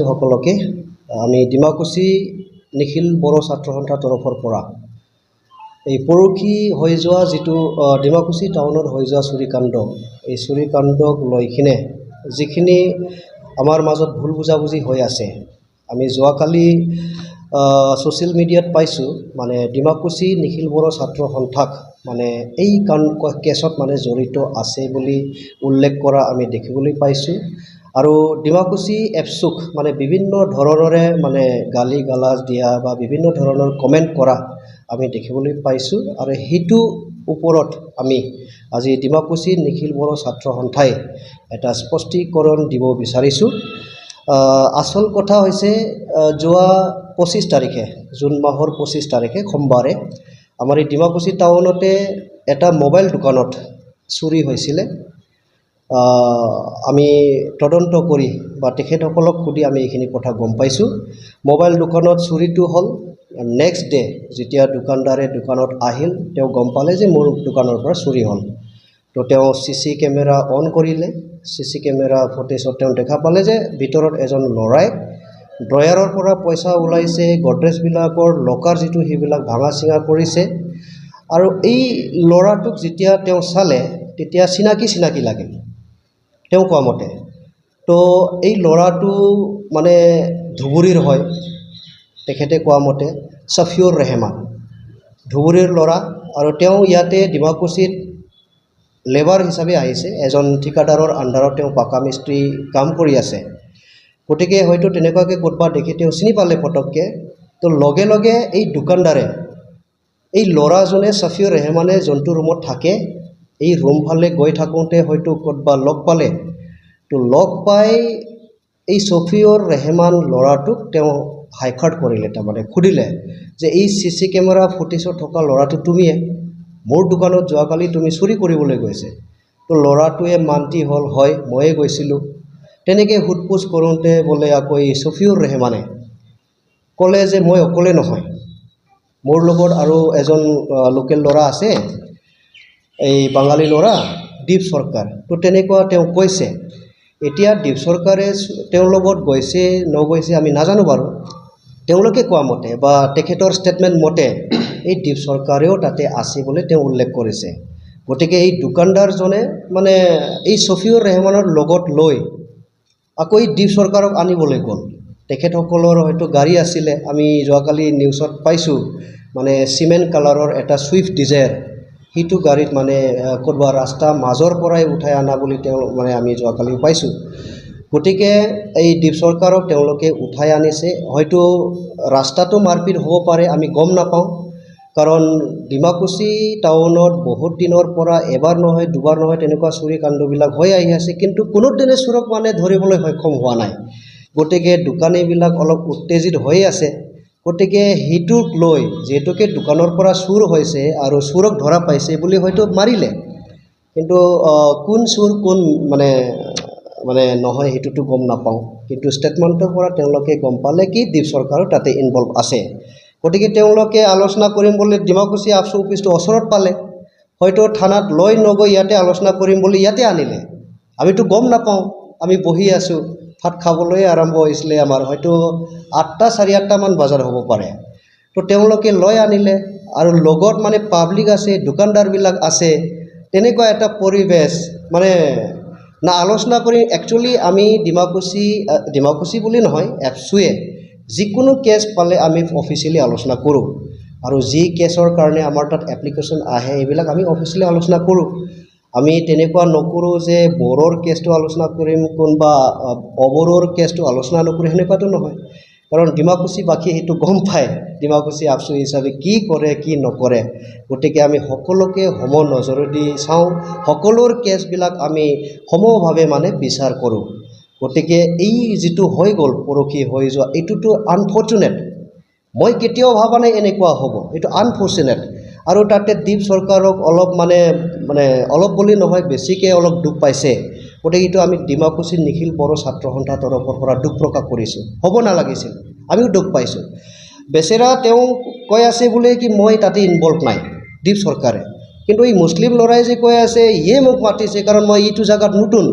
সকলকে আমি ডিমাকুচি নিখিল বড়ো ছাত্ৰ সন্থাৰ তৰফৰ পৰা এই পৰহি হৈ যোৱা যিটো ডিমাকুচি টাউনত হৈ যোৱা চুৰিকাণ্ড এই চুৰিকাণ্ডক লৈ কিনে যিখিনি আমাৰ মাজত ভুল বুজাবুজি হৈ আছে আমি যোৱাকালি ছ'চিয়েল মিডিয়াত পাইছোঁ মানে ডিমাকুচি নিখিল বড়ো ছাত্ৰ সন্থাক মানে এই কান কেছত মানে জড়িত আছে বুলি উল্লেখ কৰা আমি দেখিবলৈ পাইছোঁ। আৰু ডিমাকুচি এপছুক মানে বিভিন্ন ধৰণৰে মানে গালি গালাজ দিয়া বা বিভিন্ন ধৰণৰ কমেণ্ট কৰা আমি দেখিবলৈ পাইছোঁ আৰু সেইটো ওপৰত আমি আজি ডিমাকুচি নিখিল বড়ো ছাত্ৰ সন্থাই এটা স্পষ্টীকৰণ দিব বিচাৰিছোঁ। আচল কথা হৈছে যোৱা পঁচিছ তাৰিখে, জুন মাহৰ পঁচিছ তাৰিখে, সোমবাৰে আমাৰ এই ডিমাকুচি টাউনতে এটা মোবাইল দোকানত চুৰি হৈছিলে। আমি তদন্ত কৰি বা তেখেতসকলক সুধি আমি এইখিনি কথা গম পাইছোঁ। মোবাইল দোকানত চুৰিটো হ'ল। নেক্সট ডে যেতিয়া দোকানদাৰে দোকানত আহিল তেওঁ গম পালে যে মোৰ দোকানৰ পৰা চুৰি হ'ল। তো তেওঁ চি চি কেমেৰা অন কৰিলে। চি চি কেমেৰা ফুটেজত তেওঁ দেখা পালে যে ভিতৰত এজন ল'ৰাই ড্ৰয়াৰৰ পৰা পইচা ওলাইছে গডৰেজবিলাকৰ লকাৰ যিটো সেইবিলাক ভাঙা চিঙা কৰিছে। আৰু এই ল'ৰাটোক যেতিয়া তেওঁ চালে তেতিয়া চিনাকি চিনাকি লাগিল। তেওঁ কোৱা মতে। তো এই ল'ৰাটো মানে ধুবুৰীৰ হয়, তেখেতে কোৱা মতে ছফিউৰ ৰেহমান। ধুবুৰীৰ ল'ৰা আৰু তেওঁ ইয়াতে ডিমাকুচিত লেবাৰ হিচাপে আহিছে, এজন ঠিকাদাৰৰ আণ্ডাৰত তেওঁ পাকা মিস্ত্ৰী কাম কৰি আছে। গতিকে হয়তো তেনেকুৱাকৈ ক'ৰবাত দেখি তেওঁ চিনি পালে পটককৈ তো লগে লগে এই দোকানদাৰে, এই ল'ৰাজনে ছফিউৰ ৰেহমানে যোনটো ৰুমত থাকে এই ৰুমফালে গৈ থাকোঁতে হয়তো ক'ৰবাত লগ পালে। তো লগ পাই এই ছফিউৰ ৰেহমান ল'ৰাটোক তেওঁ হাইখাৰ্ট কৰিলে তাৰমানে সুধিলে যে এই চি চি কেমেৰা ফুটেজত থকা ল'ৰাটো তুমিয়ে? মোৰ দোকানত যোৱাকালি তুমি চুৰি কৰিবলৈ গৈছে। তো ল'ৰাটোৱে মান্তি হ'ল হয় ময়ে গৈছিলোঁ। তেনেকৈ সোধ পোছ কৰোঁতে বোলে আকৌ এই ছফিউৰ ৰেহমানে ক'লে যে মই অকলে নহয়। মোৰ লগত আৰু এজন লোকেল ল'ৰা আছে। এই বাঙালী ল'ৰা দীপ চৰকাৰ। তো তেনেকুৱা তেওঁ কৈছে। এতিয়া দীপ চৰকাৰে তেওঁৰ লগত গৈছে, নগৈছে, আমি নাজানো বাৰু। তেওঁলোকে কোৱা মতে বা তেখেতৰ ষ্টেটমেণ্ট মতে, এই দীপ চৰকাৰেও তাতে আছে বুলি তেওঁ উল্লেখ কৰিছে। গতিকে এই দোকানদাৰজনে মানে এই ছফিউৰ ৰেহমানৰ লগত লৈ আকৌ এই দীপ চৰকাৰক আনিবলৈ গ'ল। তেখেতসকলৰ হয়তো গাড়ী আছিলে। আমি যোৱাকালি নিউজত পাইছোঁ। মানে চিমেণ্ট কালাৰৰ এটা ছুইফ্ট ডিজায়াৰ। সেইটো গাড়ীত মানে আহ, ক'ৰবাত ৰাস্তা মাজৰ পৰাই উঠাই অনা বুলি তেওঁ মানে আমি যোৱাকালি পাইছোঁ। গতিকে এই দীপ চৰকাৰক তেওঁলোকে উঠাই আনিছে। হয়তো ৰাস্তাটো মাৰপিট হ'ব পাৰে আমি গম নাপাওঁ। কাৰণ ডিমাকুচি টাউনত বহুত দিনৰ পৰা এবাৰ নহয় দুবাৰ নহয় তেনেকুৱা চুৰি কাণ্ডবিলাক হৈ আহি আছে। কিন্তু কোনোদিনে চোৰক মানে ধৰিবলৈ সক্ষম হোৱা নাই। গতিকে দোকানীবিলাক অলপ উত্তেজিত হৈ আছে। গতিকে সেইটোক লৈ যিহেতুকে দোকানৰ পৰা চুৰ হৈছে আৰু চোৰক ধৰা পাইছে বুলি হয়তো মাৰিলে। কিন্তু কোন চোৰ, কোন মানে মানে নহয় সেইটোতো গম নাপাওঁ। কিন্তু ষ্টেটমেণ্টৰ পৰা তেওঁলোকে গম পালে কি দীপ চৰকাৰো তাতে ইনভল্ভ আছে। গতিকে তেওঁলোকে আলোচনা কৰিম বুলি ডিমাকুচি আফচু অফিচটো ওচৰত পালে। হয়তো থানাত লৈ নগৈ ইয়াতে আলোচনা কৰিম বুলি ইয়াতে আনিলে। আমিতো গম নাপাওঁ, আমি বহি আছোঁ। ভাত খাবলৈ আৰম্ভ হৈছিলে আমাৰ হয়তো আঠটা, চাৰি আঠটামান বজাৰ হ'ব পাৰে। তো তেওঁলোকে লৈ আনিলে আৰু লগত মানে পাব্লিক আছে, দোকানদাৰবিলাক আছে, তেনেকুৱা এটা পৰিৱেশ মানে না আলোচনা কৰি একচুৱেলি আমি ডিমাকুচি ডিমাকুচি বুলি নহয় এপচুৱে যিকোনো কেছ পালে আমি অফিচিয়েলি আলোচনা কৰোঁ। আৰু যি কেছৰ কাৰণে আমাৰ তাত এপ্লিকেশ্যন আহে, এইবিলাক আমি অফিচিয়েলি আলোচনা কৰোঁ। আমি তেনেকুৱা নকৰোঁ যে বড়োৰ কেছটো আলোচনা কৰিম, কোনোবা অবড়োৰ কেছটো আলোচনা নকৰোঁ, সেনেকুৱাটো নহয়। কাৰণ ডিমাকুচিবাসীয়ে সেইটো গম পায়, ডিমাকুচি আপচু হিচাপে কি কৰে, কি নকৰে। গতিকে আমি সকলোকে সম নজৰেদি চাওঁ, সকলোৰ কেছবিলাক আমি সমভাৱে মানে বিচাৰ কৰোঁ। গতিকে এই যিটো হৈ গ'ল পৰহি হৈ যোৱা, এইটোতো আনফৰ্চুনেট মই কেতিয়াও ভবা নাই এনেকুৱা হ'ব, এইটো আনফৰ্চুনেট আৰু তাতে দ্বীপ চৰকাৰক অলপ মানে মানে অলপ বুলি নহয় বেছিকৈ অলপ দুখ পাইছে। গতিকে এইটো আমি ডিমাকুচি নিখিল বড়ো ছাত্ৰ সন্থাৰ তৰফৰ পৰা দুখ প্ৰকাশ কৰিছোঁ। হ'ব নালাগিছিল আমিও দুখ পাইছোঁ। বেচেৰা তেওঁ কৈ আছে বোলে কি মই তাতে ইনভল্ভ নাই দ্বীপ চৰকাৰে। কিন্তু এই মুছলিম ল'ৰাই যে কৈ আছে ইয়ে মোক মাতিছে কাৰণ মই এইটো জেগাত নতুন।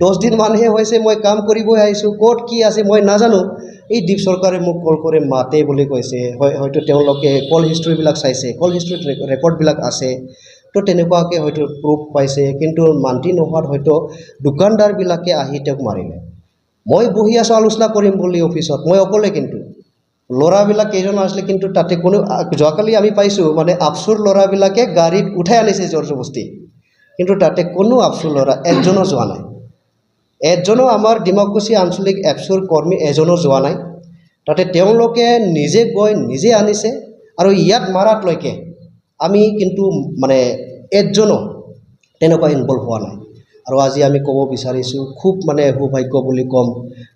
দহ দিন মানহে হৈছে মই কাম কৰিবই আহিছোঁ। ক'ত কি আছে মই নাজানো। এই দীপ চৰকাৰে মোক কল কৰি মাতে বুলি কৈছে। হয়, হয়তো তেওঁলোকে কল হিষ্ট্ৰীবিলাক চাইছে, কল হিষ্ট্ৰীত ৰেকৰ্ডবিলাক আছে। তো তেনেকুৱাকৈ হয়তো প্ৰুফ পাইছে, কিন্তু মান্তি নোহোৱাত হয়তো দোকানদাৰবিলাকে আহি তেওঁক মাৰিলে। মই বহি আছোঁ, আলোচনা কৰিম বুলি অফিচত, মই অকলে কিন্তু। ল'ৰাবিলাক কেইজন আছিলে কিন্তু তাতে কোনো যোৱাকালি আমি পাইছোঁ মানে আফচুৰ ল'ৰাবিলাকে গাড়ীত উঠাই আনিছে জোৰ জবস্তি। কিন্তু তাতে কোনো আফচুৰ ল'ৰা, একজনো যোৱা নাই। এজনো আমাৰ ডিমাকুছী আঞ্চলিক এপছুৰ কৰ্মী এজনো যোৱা নাই। তাতে তেওঁলোকে নিজে গৈ নিজে আনিছে আৰু ইয়াত মাৰাতলৈকে আমি কিন্তু মানে এজনো তেনেকুৱা ইনভল্ভ হোৱা নাই। আৰু আজি আমি ক'ব বিচাৰিছোঁ, খুব মানে সৌভাগ্য বুলি ক'ম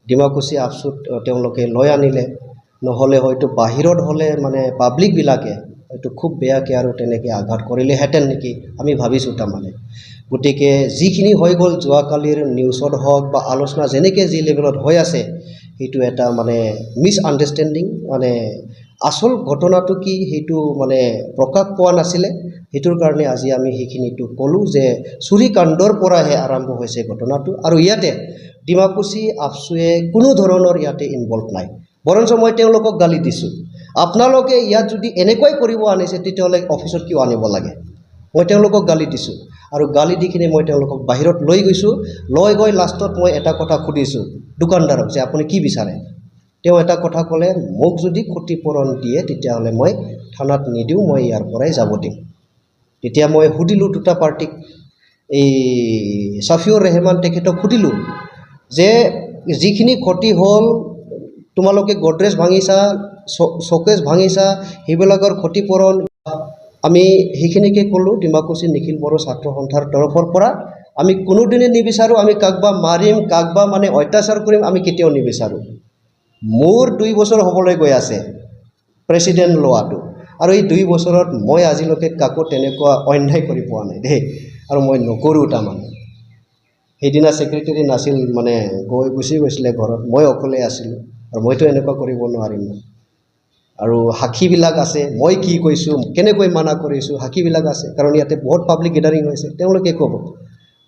ডিমাকুছী আপচুত তেওঁলোকে লৈ আনিলে। নহ'লে হয়তো বাহিৰত হ'লে মানে পাব্লিকবিলাকে হয়তো খুব বেয়াকৈ আৰু তেনেকৈ আঘাত কৰিলেহেঁতেন নেকি? আমি ভাবিছোঁ তাৰমানে। গতিকে যিখিনি হৈ গ'ল, যোৱাকালিৰ নিউজত হওক বা আলোচনা যেনেকৈ যি লেভেলত হৈ আছে, সেইটো এটা মানে মিছ আণ্ডাৰষ্টেণ্ডিং মানে আচল ঘটনাটো কি সেইটো মানে প্ৰকাশ পোৱা নাছিলে। সেইটোৰ কাৰণে আজি আমি সেইখিনিতো ক'লোঁ যে চুৰিকাণ্ডৰ পৰাহে আৰম্ভ হৈছে ঘটনাটো আৰু ইয়াতে ডিমাকুছী আপচুৱে কোনো ধৰণৰ ইয়াতে ইনভল্ভ নাই। বৰঞ্চ মই তেওঁলোকক গালি দিছোঁ। আপোনালোকে ইয়াত যদি এনেকুৱাই কৰিব আনিছে তেতিয়াহ'লে অফিচত কিয় আনিব লাগে? মই তেওঁলোকক গালি দিছোঁ। আৰু গালি দি কিনে মই তেওঁলোকক বাহিৰত লৈ গৈছোঁ। লৈ গৈ লাষ্টত মই এটা কথা সুধিছোঁ দোকানদাৰক যে আপুনি কি বিচাৰে? তেওঁ এটা কথা ক'লে মোক যদি ক্ষতিপূৰণ দিয়ে তেতিয়াহ'লে মই থানাত নিদিওঁ মই ইয়াৰ পৰাই যাব দিম। তেতিয়া মই সুধিলোঁ দুটা পাৰ্টিক এই চাফিউৰ ৰেহমান তেখেতক সুধিলোঁ যে যিখিনি ক্ষতি হ'ল তোমালোকে গডৰেজ ভাঙিছা শ্বকেজ ভাঙিছা, সেইবিলাকৰ ক্ষতিপূৰণ আমি সেইখিনিকে ক'লোঁ ডিমাকুছী নিখিল বড়ো ছাত্ৰ সন্থাৰ তৰফৰ পৰা। আমি কোনোদিনে নিবিচাৰোঁ, আমি কাক বা মাৰিম, কাক বা মানে অত্যাচাৰ কৰিম, আমি কেতিয়াও নিবিচাৰোঁ। মোৰ দুই বছৰ হ'বলৈ গৈ আছে, প্ৰেচিডেণ্ট লোৱাটো। আৰু এই দুই বছৰত মই আজিলৈকে কাকো তেনেকুৱা অন্যায় কৰি পোৱা নাই দেই, আৰু মই নকৰোঁ তাৰমানে। সেইদিনা ছেক্ৰেটেৰী নাছিল মানে গৈ গুচি গৈছিলে ঘৰত, মই অকলে আছিলোঁ। আৰু মইতো এনেকুৱা কৰিব নোৱাৰিম। আৰু সাক্ষীবিলাক আছে মই কি কৈছোঁ কেনেকৈ মানা কৰিছোঁ সাক্ষীবিলাক আছে কাৰণ ইয়াতে বহুত পাব্লিক গেডাৰিং হৈছে তেওঁলোকে ক'ব।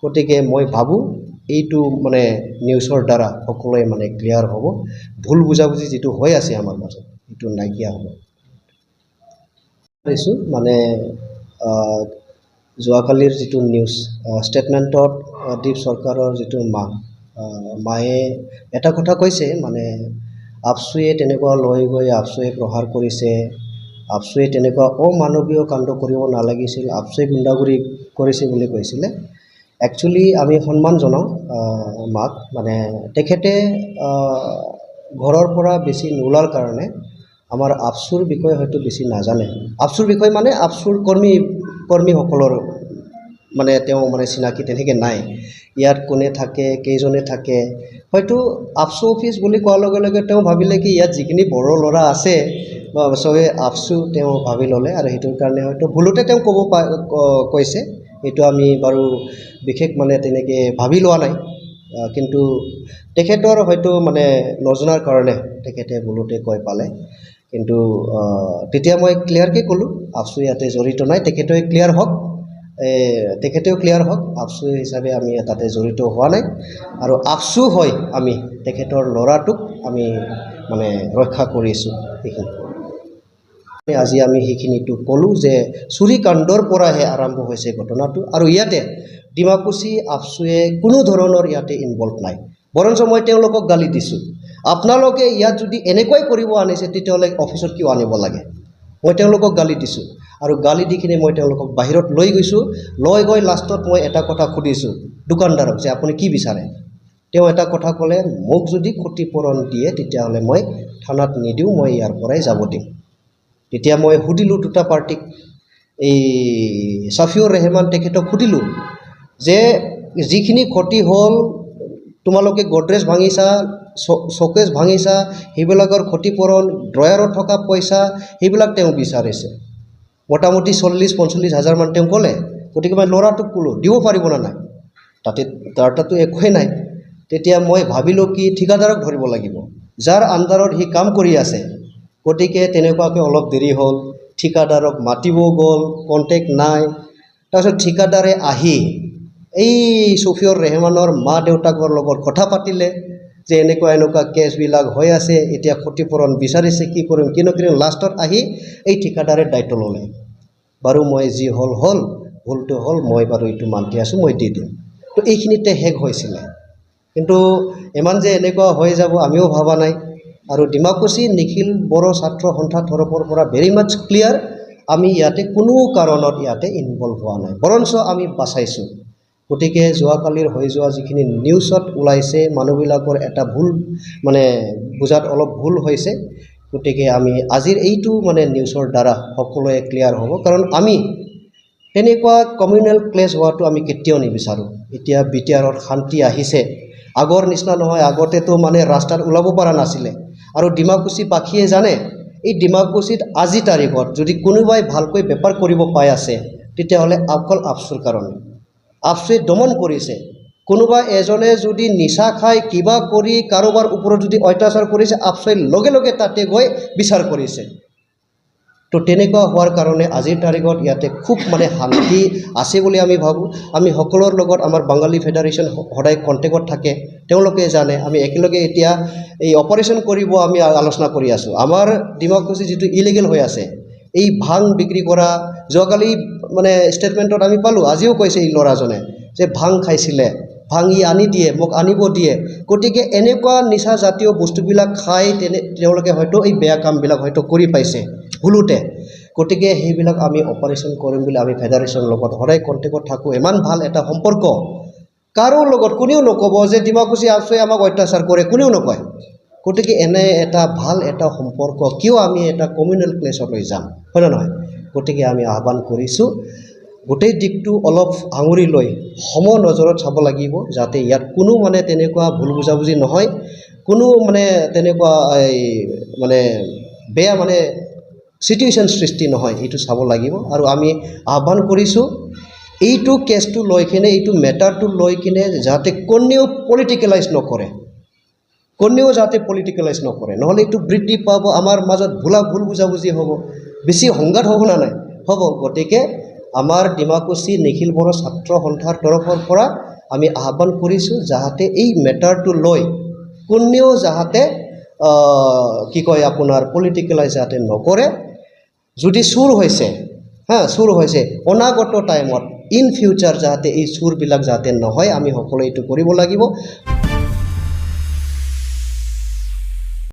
গতিকে মই ভাবোঁ এইটো মানে নিউজৰ দ্বাৰা সকলোৱে মানে ক্লিয়াৰ হ'ব। ভুল বুজাবুজি যিটো হৈ আছে আমাৰ মাজত সেইটো নাইকিয়া হ'ব। পাৰিছোঁ মানে যোৱাকালিৰ যিটো নিউজ ষ্টেটমেণ্টত দীপ চৰকাৰৰ যিটো মা মায়ে এটা কথা কৈছে মানে আপচুৱে তেনেকুৱা লৈ গৈ আপচুৱে প্ৰহাৰ কৰিছে। আপচুৱে তেনেকুৱা অমানৱীয় কাণ্ড কৰিব নালাগিছিল আপচুৱে গুণ্ডাগুৰি কৰিছে বুলি কৈছিলে। একচুৱেলি আমি সন্মান জনাওঁ মাক। মানে তেখেতে ঘৰৰ পৰা বেছি নোলোৱাৰ কাৰণে আমাৰ আপচুৰ বিষয়ে হয়তো বেছি নাজানে। আপচুৰ বিষয়ে মানে আপচুৰ কৰ্মী, কৰ্মীসকলৰ মানে তেওঁ মানে চিনাকি তেনেকৈ নাই। ইয়াত কোনে থাকে, কেইজনে থাকে, হয়তো আপচু অফিচ বুলি কোৱাৰ লগে লগে তেওঁ ভাবিলে কি ইয়াত যিখিনি বড়ো ল'ৰা আছে, বা চবে আপচু তেওঁ ভাবি ল'লে আৰু সেইটোৰ কাৰণে হয়তো ভুলতে তেওঁ ক'ব পা কৈছে। এইটো আমি বাৰু বিশেষ মানে তেনেকৈ ভাবি লোৱা নাই। কিন্তু তেখেতৰ হয়তো মানে নজনাৰ কাৰণে তেখেতে ভুলতে কৈ পালে। কিন্তু তেতিয়া মই ক্লিয়াৰকৈ ক'লোঁ আপচু ইয়াতে জড়িত নাই তেখেতে ক্লিয়াৰ হওক। তেখেতেও ক্লিয়াৰ হওক আপচু হিচাপে আমি তাতে জড়িত হোৱা নাই। আৰু আপচু হৈ আমি তেখেতৰ ল'ৰাটোক আমি মানে ৰক্ষা কৰিছোঁ সেইখিনি আজি আমি সেইখিনিতো ক'লোঁ যে চুৰিকাণ্ডৰ পৰাহে আৰম্ভ হৈছে ঘটনাটো আৰু ইয়াতে ডিমাকুছী আপচুৱে কোনো ধৰণৰ ইয়াতে ইনভল্ভ নাই। বৰঞ্চ মই তেওঁলোকক গালি দিছোঁ। আপোনালোকে ইয়াত যদি এনেকুৱাই কৰিব আনিছে, তেতিয়াহ'লে অফিচত কিয় আনিব লাগে? মই তেওঁলোকক গালি দিছোঁ। আৰু গালি দি কিনে মই তেওঁলোকক বাহিৰত লৈ গৈছোঁ। লৈ গৈ লাষ্টত মই এটা কথা সুধিছোঁ, দোকানদাৰক, যে আপুনি কি বিচাৰে? তেওঁ এটা কথা ক'লে, মোক যদি ক্ষতিপূৰণ দিয়ে, তেতিয়াহ'লে মই থানাত নিদিওঁ, মই ইয়াৰ পৰাই যাব দিম। তেতিয়া মই সুধিলোঁ দুটা পাৰ্টিক, এই চাফিউৰ ৰেহমান তেখেতক সুধিলোঁ যে, যিখিনি ক্ষতি হ'ল, তোমালোকে গডৰেজ ভাঙিছা শ্বকেজ ভাঙিছা, সেইবিলাকৰ ক্ষতিপূৰণ, ড্ৰয়াৰত থকা পইচা, সেইবিলাক তেওঁ বিচাৰিছে। মোটামুটি চল্লিছ পঞ্চল্লিছ হাজাৰমান তেওঁ ক'লে, গতিকে মই ল'ৰাটোক ক'লোঁ, দিব পাৰিবনে নাই? তাতে তাৰ তাতো একোৱেই নাই। তেতিয়া মই ভাবিলোঁ কি ঠিকাদাৰক ধৰিব লাগিব। যাৰ আণ্ডাৰত সি কাম কৰি আছে, গতিকে তেনেকুৱাকৈ অলপ দেৰি হ'ল, ঠিকাদাৰক মাতিবও গ'ল কণ্টেক্ট নাই। তাৰপিছত ঠিকাদাৰে আহি এই চফিয়ৰ ৰেহমানৰ মা দেউতাকৰ লগত কথা পাতিলে। যে এনেকুৱা এনেকুৱা কেছবিলাক হৈ আছে, এতিয়া ক্ষতিপূৰণ বিচাৰিছে, কি কৰিম কি নকৰিম লাষ্টত আহি এই ঠিকাদাৰে দায়িত্ব ল'লে। বাৰু মই যি হ'ল হ'ল, ভুলটো হ'ল, মই বাৰু এইটো মান্তি আছোঁ, মই দি দিম। তো এইখিনিতে শেষ হৈছিলে। কিন্তু ইমান যে এনেকুৱা হৈ যাব, আমিও ভবা নাই। আৰু ডিমাকুছী নিখিল বড়ো ছাত্ৰ সন্থা তৰফৰ পৰা ভেৰি মাছ ক্লিয়াৰ আমি ইয়াতে কোনো কাৰণত ইয়াতে ইনভলভ হোৱা নাই। বৰঞ্চ আমি বাচাইছোঁ। গতিকে যোৱাকালিৰ হৈ যোৱা যিখিনি নিউজত ওলাইছে, মানুহবিলাকৰ এটা ভুল মানে বুজাত অলপ ভুল হৈছে। গতিকে আমি আজিৰ এইটো মানে নিউজৰ দ্বাৰা সকলোৱে ক্লিয়াৰ হ'ব। কাৰণ আমি তেনেকুৱা কমিউনেল ক্লেছ হোৱাটো আমি কেতিয়াও নিবিচাৰোঁ। এতিয়া বি টি আৰত শান্তি আহিছে। আগৰ নিচিনা নহয়, আগতেতো মানে ৰাস্তাত ওলাব পৰা নাছিলে। আৰু ডিমাকুছীবাসীয়ে জানে, এই ডিমাকুছীত আজি তাৰিখত যদি কোনোবাই ভালকৈ বেপাৰ কৰিব পাই আছে, তেতিয়াহ'লে অকল আফচুৰ কাৰণে। আফচুৱে দমন কৰিছে কোনোবা এজনে যদি নিচা খাই কিবা কৰি কাৰোবাৰ ওপৰত যদি অত্যাচাৰ কৰিছে আফচুৱে লগে লগে তাতে গৈ বিচাৰ কৰিছে। তো তেনেকুৱা হোৱাৰ কাৰণে আজিৰ তাৰিখত ইয়াতে খুব মানে শান্তি আছে বুলি আমি ভাবোঁ। আমি সকলোৰ লগত আমাৰ বাঙালী ফেডাৰেশ্যন সদায় কণ্টেক্টত থাকে। তেওঁলোকে জানে, আমি একেলগে এতিয়া এই অপাৰেশ্যন কৰিব আমি আলোচনা কৰি আছোঁ। আমাৰ ডিমাকুছী যিটো ইলিগেল হৈ আছে, এই ভাং বিক্ৰী কৰা যোৱাকালি মানে ষ্টেটমেণ্টত আমি পালোঁ, আজিও কৈছে এই ল'ৰাজনে যে ভাং খাইছিলে ভাং ই আনি দিয়ে, মোক আনিব দিয়ে। গতিকে এনেকুৱা নিচা জাতীয় বস্তুবিলাক খাই তেনে, তেওঁলোকে হয়তো এই বেয়া কামবিলাক হয়তো কৰি পাইছে, ভুলোতে। গতিকে সেইবিলাক আমি অপাৰেশ্যন কৰিম বুলি আমি ফেডাৰেশ্যনৰ লগত সদায় কণ্টেক্টত থাকোঁ। ইমান ভালো এটা সম্পৰ্ক। কাৰো লগত কোনেও নক'ব যে ডিমাকুছী আফচুৱে আমাক অত্যাচাৰ কৰে, কোনেও নকয়। গতিকে এনে এটা ভালো এটা সম্পৰ্ক, কিয় আমি এটা কমিউনেল প্লেচলৈ যাম, হয়নে নহয়? গতিকে আমি আহ্বান কৰিছোঁ। গোটেই দিশটো অলপ আঙুৰি লৈ সম নজৰত চাব লাগিব যাতে ইয়াত কোনো মানে তেনেকুৱা ভুল বুজাবুজি নহয়, কোনো মানে তেনেকুৱা এই মানে বেয়া মানে চিটুৱেশ্যন সৃষ্টি নহয়, এইটো চাব লাগিব। আৰু আমি আহ্বান কৰিছোঁ, এইটো কেছটো লৈ কিনে, এইটো মেটাৰটো লৈ কিনে যাতে কোনেও পলিটিকেলাইজ নকৰে। কোনেও যাতে পলিটিকেলাইজ নকৰে। নহ'লে এইটো বৃদ্ধি পাব, আমাৰ মাজত ভুলা ভুল বুজাবুজি হ'ব। বেছি সংঘাত হ'ব না নাই। হ'ব, গতিকে আমাৰ ডিমাকুছী নিখিল বড়ো ছাত্ৰ সন্থাৰ তৰফৰ পৰা আমি আহ্বান কৰিছোঁ যাতে এই মেটাৰটো লৈ, কোনেও যাতে কি কয় আপোনাৰ পলিটিকেলাইজ যাতে নকৰে। যদি চুৰ হৈছে, হা, চুৰ হৈছে, অনাগত টাইমত ইন ফিউচাৰ যাতে এই চুৰবিলাক যাতে নহয়, আমি সকলোৱে এইটো কৰিব লাগিব।